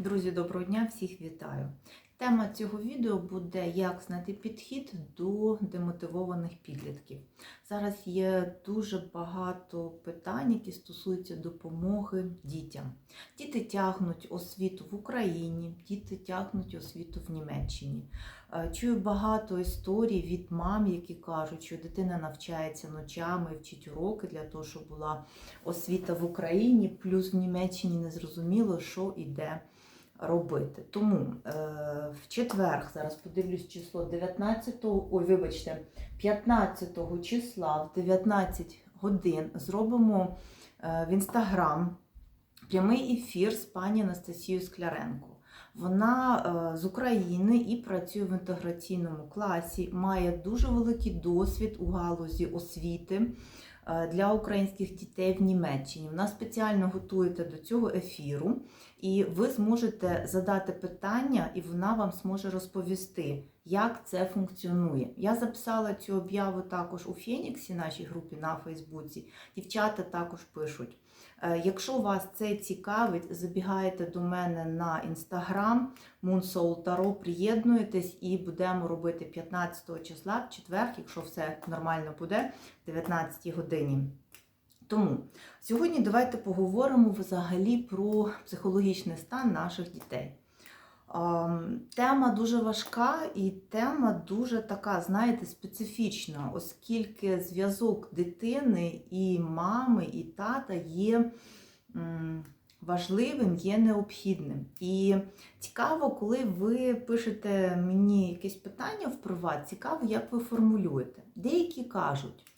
Друзі, доброго дня, всіх вітаю. Тема цього відео буде як знайти підхід до демотивованих підлітків. Зараз є дуже багато питань, які стосуються допомоги дітям. Діти тягнуть освіту в Україні, діти тягнуть освіту в Німеччині. Е, Чую багато історій від мам, які кажуть, що дитина навчається ночами, вчить уроки для того, щоб була освіта в Україні, плюс в Німеччині не зрозуміло, що іде робити. Тому е, в четвер, зараз подивлюсь число 19, ой, вибачте, 15 числа в 19 годин зробимо е, в інстаграм прямий ефір з пані Анастасією Скляренко. Вона е, з України і працює в інтеграційному класі, має дуже великий досвід у галузі освіти е, для українських дітей в Німеччині. Вона спеціально готується до цього ефіру, і ви зможете задати питання, і вона вам зможе розповісти, як це функціонує. Я записала цю об'яву також у Феніксі, нашій групі на Фейсбуці. Дівчата також пишуть. Е, Якщо вас це цікавить, забігайте до мене на інстаграм Tarot, приєднуєтесь і будемо робити 15 числа в четвер, якщо все нормально буде, в 19 годині. Тому сьогодні давайте поговоримо взагалі про психологічний стан наших дітей. Ем, Тема дуже важка і тема дуже така, знаєте, специфічна, оскільки зв'язок дитини і мами, і тата є важливим, є необхідним. І цікаво, коли ви пишете мені якесь питання в приват, цікаво, як ви формулюєте. Деякі кажуть,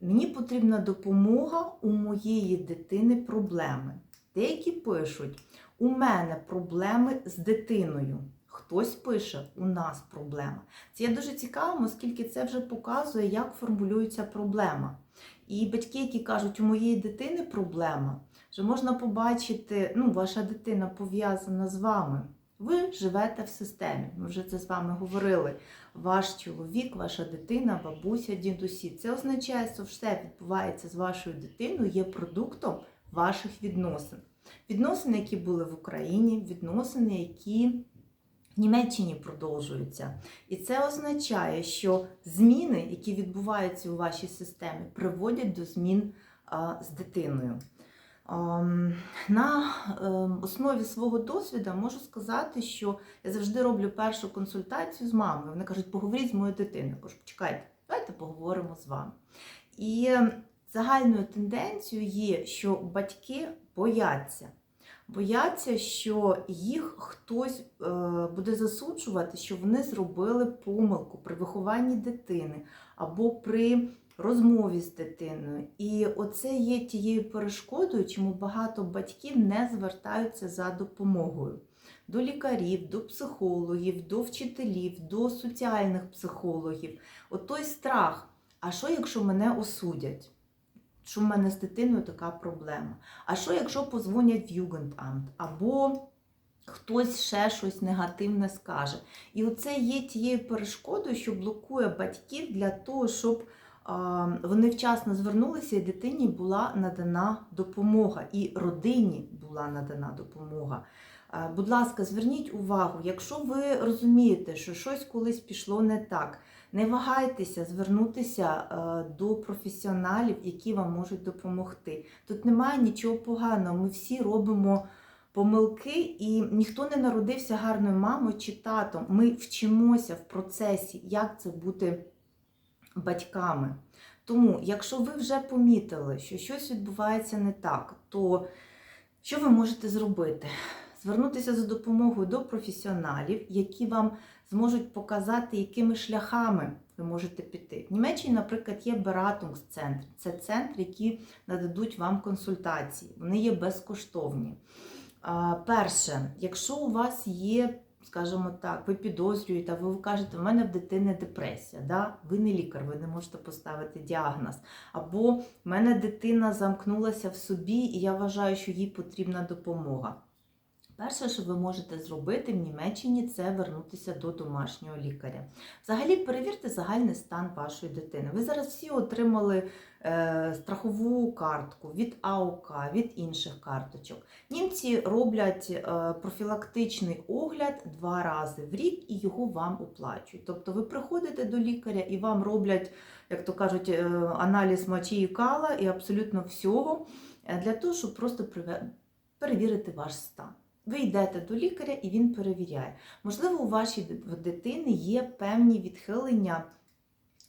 мені потрібна допомога у моєї дитини проблеми. Деякі пишуть, у мене проблеми з дитиною. Хтось пише, у нас проблема. Це є дуже цікаво, оскільки це вже показує, як формулюється проблема. І батьки, які кажуть, у моєї дитини проблема, вже можна побачити, ну, ваша дитина пов'язана з вами. Ви живете в системі. Ми вже це з вами говорили. Ваш чоловік, ваша дитина, бабуся, дідусі. Це означає, що все відбувається з вашою дитиною, є продуктом ваших відносин. Відносини, які були в Україні, відносини, які в Німеччині продовжуються. І це означає, що зміни, які відбуваються у вашій системі, приводять до змін а, з дитиною. Ам, На ем, основі свого досвіду можу сказати, що я завжди роблю першу консультацію з мамою. Вони кажуть, поговоріть з моєю дитиною. Я кажу, почекайте, давайте поговоримо з вами. І загальною тенденцією є, що батьки бояться. Бояться, що їх хтось е, буде засуджувати, що вони зробили помилку при вихованні дитини або при розмові з дитиною. І оце є тією перешкодою, чому багато батьків не звертаються за допомогою. До лікарів, до психологів, до вчителів, до соціальних психологів. От той страх. А що, якщо мене осудять? що в мене з дитиною така проблема. А що, якщо позвонять в Югендамт, або хтось ще щось негативне скаже? І оце є тією перешкодою, що блокує батьків для того, щоб вони вчасно звернулися, і дитині була надана допомога, і родині була надана допомога. Будь ласка, зверніть увагу, якщо ви розумієте, що щось колись пішло не так. Не вагайтеся звернутися е, до професіоналів, які вам можуть допомогти. Тут немає нічого поганого. Ми всі робимо помилки, і ніхто не народився гарною мамою чи татом. Ми вчимося в процесі, як це бути батьками. Тому, якщо ви вже помітили, що щось відбувається не так, то що ви можете зробити? Звернутися за допомогою до професіоналів, які вам зможуть показати, якими шляхами ви можете піти. В Німеччині, наприклад, є Beratungsцентр. Це центри, які нададуть вам консультації. Вони є безкоштовні. Перше, якщо у вас є, скажімо так, ви підозрюєте, ви кажете, в мене в дитини депресія, да? ви не лікар, ви не можете поставити діагноз. Або в мене дитина замкнулася в собі, і я вважаю, що їй потрібна допомога. Перше, що ви можете зробити в Німеччині, це вернутися до домашнього лікаря. Взагалі перевірте загальний стан вашої дитини. Ви зараз всі отримали е, страхову картку від АОК, від інших карточок. Німці роблять е, профілактичний огляд два рази в рік і його вам оплачують. Тобто ви приходите до лікаря і вам роблять, як то кажуть, е, аналіз мочі і кала і абсолютно всього е, для того, щоб просто перевірити ваш стан. Ви йдете до лікаря і він перевіряє. Можливо, у вашій дитини є певні відхилення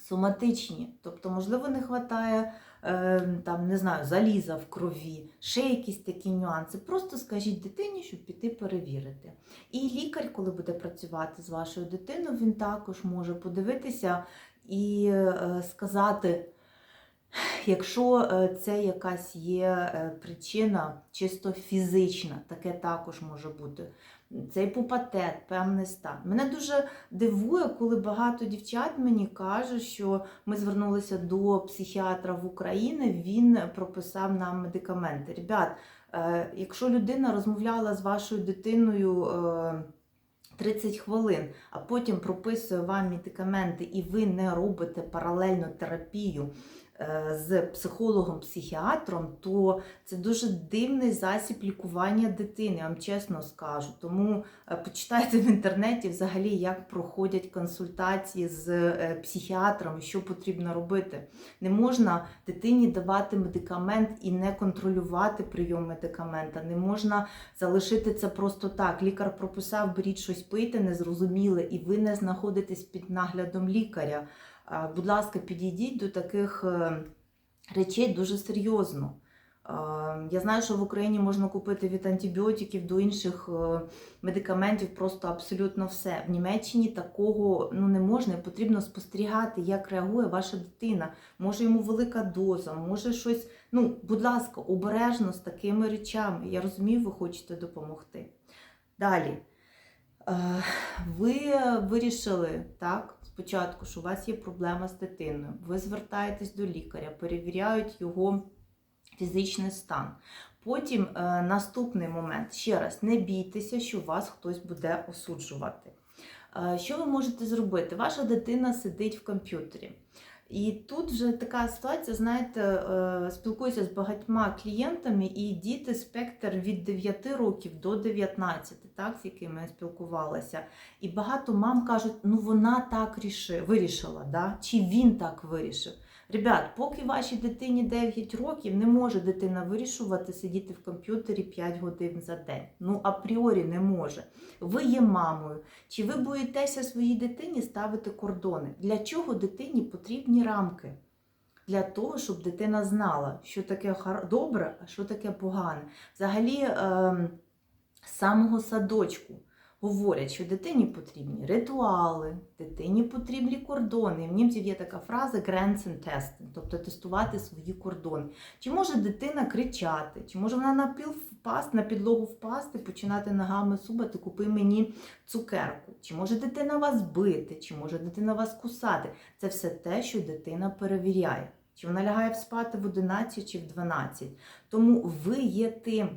соматичні, тобто, можливо, не вистачає е, там, не знаю, заліза в крові, ще якісь такі нюанси. Просто скажіть дитині, щоб піти перевірити. І лікар, коли буде працювати з вашою дитиною, він також може подивитися і е, сказати. Якщо е, це якась є е, причина чисто фізична, таке також може бути. Цей пупатет, певний стан. Мене дуже дивує, коли багато дівчат мені кажуть, що ми звернулися до психіатра в Україні, він прописав нам медикаменти. Ребят, е, якщо людина розмовляла з вашою дитиною. е, 30 хвилин, а потім прописує вам медикаменти, і ви не робите паралельно терапію з психологом-психіатром, то це дуже дивний засіб лікування дитини, я вам чесно скажу. Тому е, почитайте в інтернеті взагалі, як проходять консультації з е, психіатром, що потрібно робити. Не можна дитині давати медикамент і не контролювати прийом медикамента. Не можна залишити це просто так. Лікар прописав, беріть щось пийте, незрозуміле, і ви не знаходитесь під наглядом лікаря. Будь ласка, підійдіть до таких е, речей дуже серйозно. Я знаю, що в Україні можна купити від антибіотиків до інших е, медикаментів просто абсолютно все. В Німеччині такого ну, не можна, потрібно спостерігати, як реагує ваша дитина. Може йому велика доза, може щось. Ну, будь ласка, обережно з такими речами. Я розумію, ви хочете допомогти. Далі. Е, Ви вирішили так, спочатку, що у вас є проблема з дитиною. Ви звертаєтесь до лікаря, перевіряють його фізичний стан. Потім е, наступний момент. Ще раз, не бійтеся, що вас хтось буде осуджувати. Е, що ви можете зробити? Ваша дитина сидить в комп'ютері. І тут вже така ситуація, знаєте, е, спілкуюся з багатьма клієнтами, і діти спектр від 9 років до 19, так, з якими я спілкувалася. І багато мам кажуть, ну вона так ріши- вирішила, да? чи він так вирішив. Ребят, поки вашій дитині 9 років, не може дитина вирішувати сидіти в комп'ютері 5 годин за день. Ну, апріорі не може. Ви є мамою. Чи ви боїтеся своїй дитині ставити кордони? Для чого дитині потрібні рамки? Для того, щоб дитина знала, що таке добре, а що таке погане. Взагалі, ем, з самого садочку говорять, що дитині потрібні ритуали, дитині потрібні кордони. В німців є така фраза Grenzen testen, тобто тестувати свої кордони. Чи може дитина кричати, чи може вона на піл впасти, на підлогу впасти, починати ногами субати, купи мені цукерку. Чи може дитина вас бити, чи може дитина вас кусати. Це все те, що дитина перевіряє. Чи вона лягає спати в 11 чи в 12. Тому ви є тим,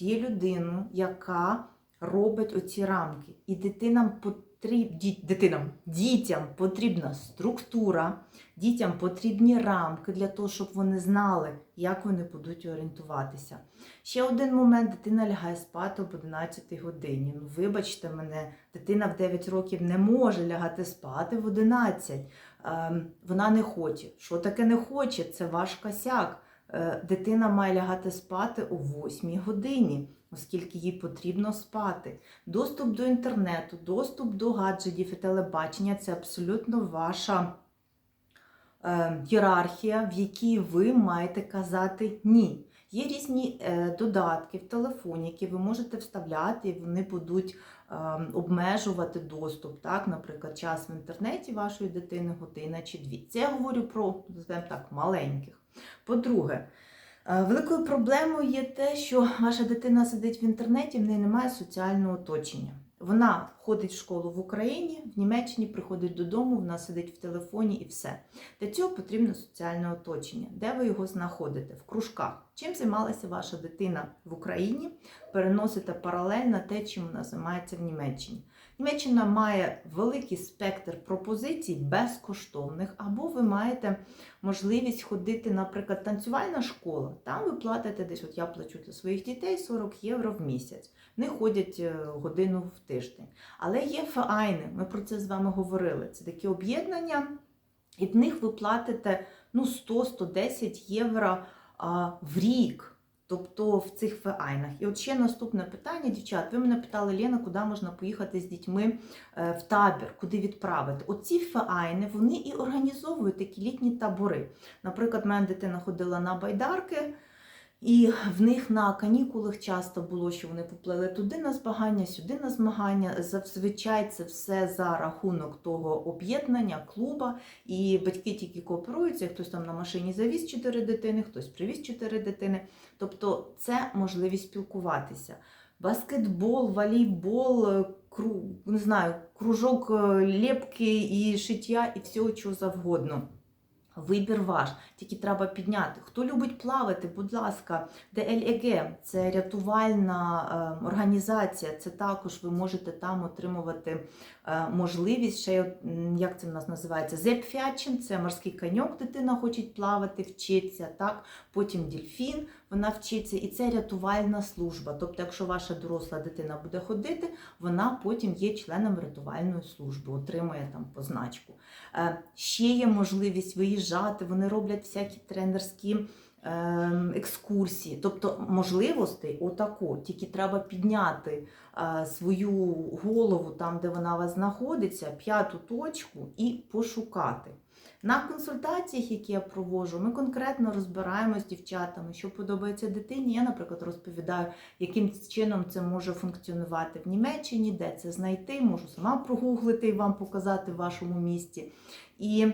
тією людиною, яка робить оці рамки. І дитинам потріб... дитинам, дітям потрібна структура, дітям потрібні рамки для того, щоб вони знали, як вони будуть орієнтуватися. Ще один момент: дитина лягає спати об 11 годині. Ну, вибачте мене, дитина в 9 років не може лягати спати в 11. Ем, вона не хоче. Що таке не хоче? Це ваш косяк. Е, Дитина має лягати спати о 8 годині, оскільки їй потрібно спати. Доступ до інтернету, доступ до гаджетів і телебачення це абсолютно ваша е, ієрархія, в якій ви маєте казати ні. Є різні е, додатки в телефоні, які ви можете вставляти, і вони будуть обмежувати доступ. Так? Наприклад, час в інтернеті вашої дитини година чи дві. Це я говорю про, так, маленьких. По-друге, е, великою проблемою є те, що ваша дитина сидить в інтернеті, в неї немає соціального оточення. Вона ходить в школу в Україні, в Німеччині приходить додому, вона сидить в телефоні і все. Для цього потрібно соціальне оточення. Де ви його знаходите? В кружках. Чим займалася ваша дитина в Україні? Переносите паралельно те, чим вона займається в Німеччині. Німеччина має великий спектр пропозицій безкоштовних, або ви маєте можливість ходити, наприклад, танцювальна школа. Там ви платите десь, от я плачу для своїх дітей 40 євро в місяць. Вони ходять е, годину в тиждень. Але є феайни, ми про це з вами говорили. Це такі об'єднання, і в них ви платите ну, 100-110 євро в рік. Тобто в цих феайнах. І от ще наступне питання, дівчат. Ви мене питали, Лена, куди можна поїхати з дітьми е, в табір, куди відправити. Оці феайни вони і організовують такі літні табори. Наприклад, мене дитина ходила на байдарки. І в них на канікулах часто було, що вони поплили туди на змагання, сюди на змагання. Зазвичай це все за рахунок того об'єднання, клуба. І батьки тільки кооперуються. Хтось там на машині завіз чотири дитини, хтось привіз чотири дитини. Тобто це можливість спілкуватися. Баскетбол, волейбол, кру, не знаю, кружок е, лепки і шиття, і всього чого завгодно. Вибір ваш, тільки треба підняти. Хто любить плавати, будь ласка, ДЛЕГ – це рятувальна е, організація. Це також ви можете там отримувати е, можливість. Ще як це в нас називається? Зепфячен, це морський коньок, дитина хоче плавати, вчиться. Так, потім дельфін, вона вчиться, і це рятувальна служба. Тобто, якщо ваша доросла дитина буде ходити, вона потім є членом рятувальної служби, отримує там позначку. Е, Ще є можливість виїжджати, вони роблять всякі тренерські ем, екскурсії. Тобто можливостей отако, тільки треба підняти е, свою голову там, де вона у вас знаходиться, п'яту точку і пошукати. На консультаціях, які я проводжу, ми конкретно розбираємося з дівчатами, що подобається дитині. Я, наприклад, розповідаю, яким чином це може функціонувати в Німеччині, де це знайти, можу сама прогуглити і вам показати в вашому місті. І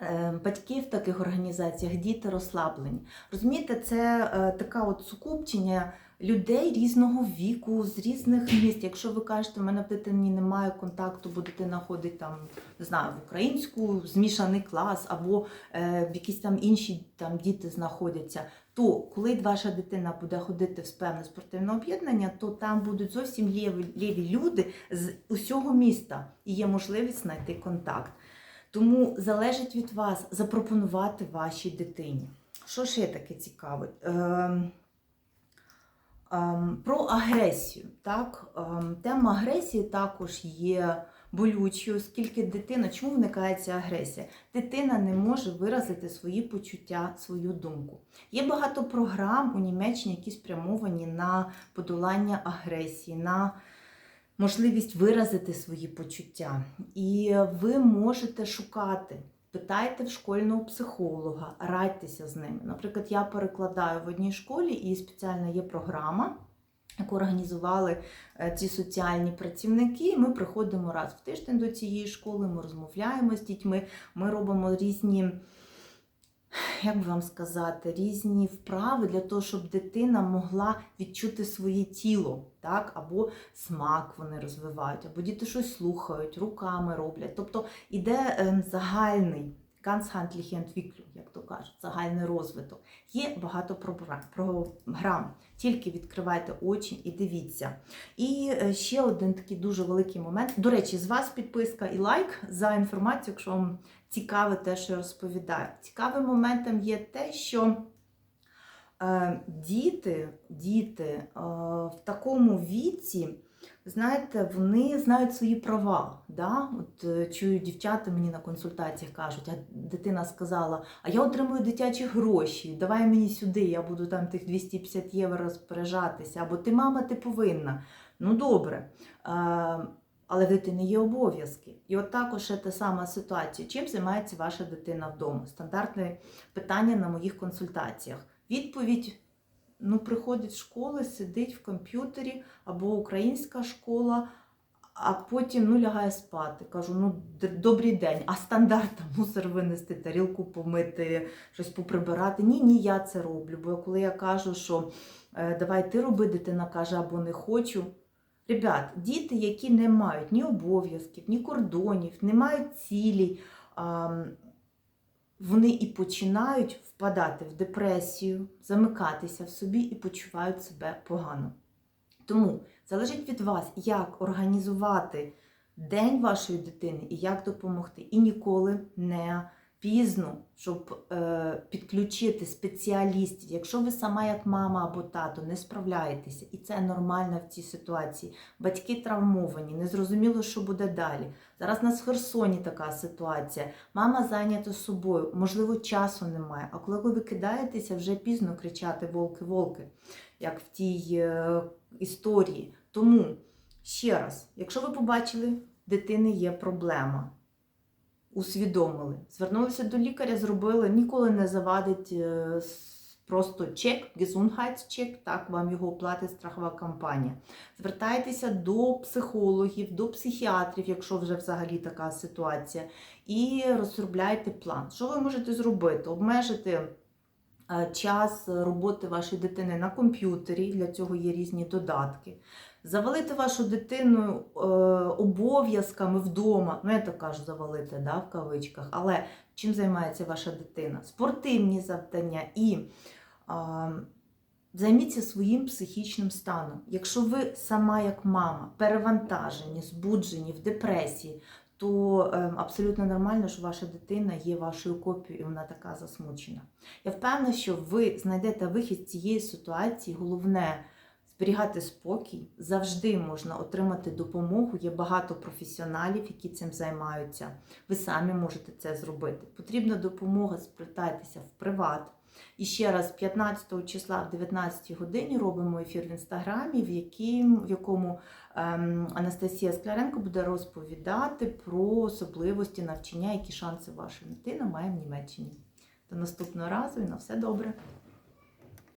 е, батьки в таких організаціях, діти розслаблені. Розумієте, це е, така от сукупчення людей різного віку, з різних міст. Якщо ви кажете, в мене в дитині немає контакту, бо дитина ходить там, не знаю, в українську змішаний клас, або е, якісь там інші там діти знаходяться. То коли ваша дитина буде ходити в певне спортивне об'єднання, то там будуть зовсім ліві, ліві люди з усього міста і є можливість знайти контакт. Тому залежить від вас запропонувати вашій дитині. Що ще таке цікавить? Ем, про агресію. Так? Ем, тема агресії також є болючою, оскільки дитина, чому виникає ця агресія? Дитина не може виразити свої почуття, свою думку. Є багато програм у Німеччині, які спрямовані на подолання агресії, на можливість виразити свої почуття. І ви можете шукати. Питайте в школьного психолога, радьтеся з ними. Наприклад, я перекладаю в одній школі і спеціальна є програма, яку організували е, ці соціальні працівники. Ми приходимо раз в тиждень до цієї школи, ми розмовляємо з дітьми, ми робимо різні, як би вам сказати, різні вправи для того, щоб дитина могла відчути своє тіло, так? або смак вони розвивають, або діти щось слухають, руками роблять. Тобто іде ем, загальний. Ganzhandliche Entwicklung, як то кажуть, загальний розвиток. Є багато програ- програм. Тільки відкривайте очі і дивіться. І е, ще один такий дуже великий момент. До речі, з вас підписка і лайк за інформацію, якщо вам цікаве те, що я розповідаю. Цікавим моментом є те, що е, діти, діти е, в такому віці. Знаєте, вони знають свої права. Да? От е, чую, дівчата мені на консультаціях кажуть, а дитина сказала: а я отримую дитячі гроші, давай мені сюди, я буду там тих 250 євро розпоряджатися, або ти мама, ти повинна. Ну добре. А, але в дитини є обов'язки. І от також та сама ситуація. Чим займається ваша дитина вдома? Стандартне питання на моїх консультаціях. Відповідь ну, приходить з школи, сидить в комп'ютері або українська школа, а потім ну, лягає спати. Кажу, ну добрий день, а стандарт мусор винести, тарілку помити, щось поприбирати. Ні, ні, я це роблю. Бо коли я кажу, що е, давай ти роби, дитина каже, або не хочу. Ребят, діти, які не мають ні обов'язків, ні кордонів, не мають цілей. Вони і починають впадати в депресію, замикатися в собі і почувають себе погано. Тому залежить від вас, як організувати день вашої дитини і як допомогти. І ніколи не пізно, щоб е, підключити спеціалістів. Якщо ви сама, як мама або тато, не справляєтеся, і це нормально в цій ситуації. Батьки травмовані, незрозуміло, що буде далі. Зараз у нас в Херсоні така ситуація. Мама зайнята собою, можливо, часу немає. А коли ви викидаєтеся, вже пізно кричати волки-волки, як в тій е, історії. Тому ще раз, якщо ви побачили, дитини є проблема усвідомили, звернулися до лікаря, зробили, ніколи не завадить е, просто чек, Gesundheitscheck, так вам його оплатить страхова компанія. Звертайтеся до психологів, до психіатрів, якщо вже взагалі така ситуація, і розробляйте план. Що ви можете зробити? Обмежити час роботи вашої дитини на комп'ютері, для цього є різні додатки. Завалити вашу дитину е, обов'язками вдома. Ну, я так кажу, завалити да, в кавичках. Але чим займається ваша дитина? Спортивні завдання і е, займіться своїм психічним станом. Якщо ви сама, як мама, перевантажені, збуджені, в депресії, то е, абсолютно нормально, що ваша дитина є вашою копією, і вона така засмучена. Я впевнена, що ви знайдете вихід з цієї ситуації. Головне зберігати спокій. Завжди можна отримати допомогу. Є багато професіоналів, які цим займаються. Ви самі можете це зробити. Потрібна допомога, звертайтеся в приват. І ще раз, 15 числа в 19 годині робимо ефір в інстаграмі, в, якому ем, Анастасія Скляренко буде розповідати про особливості навчання, які шанси ваша дитина має в Німеччині. До наступного разу і на все добре!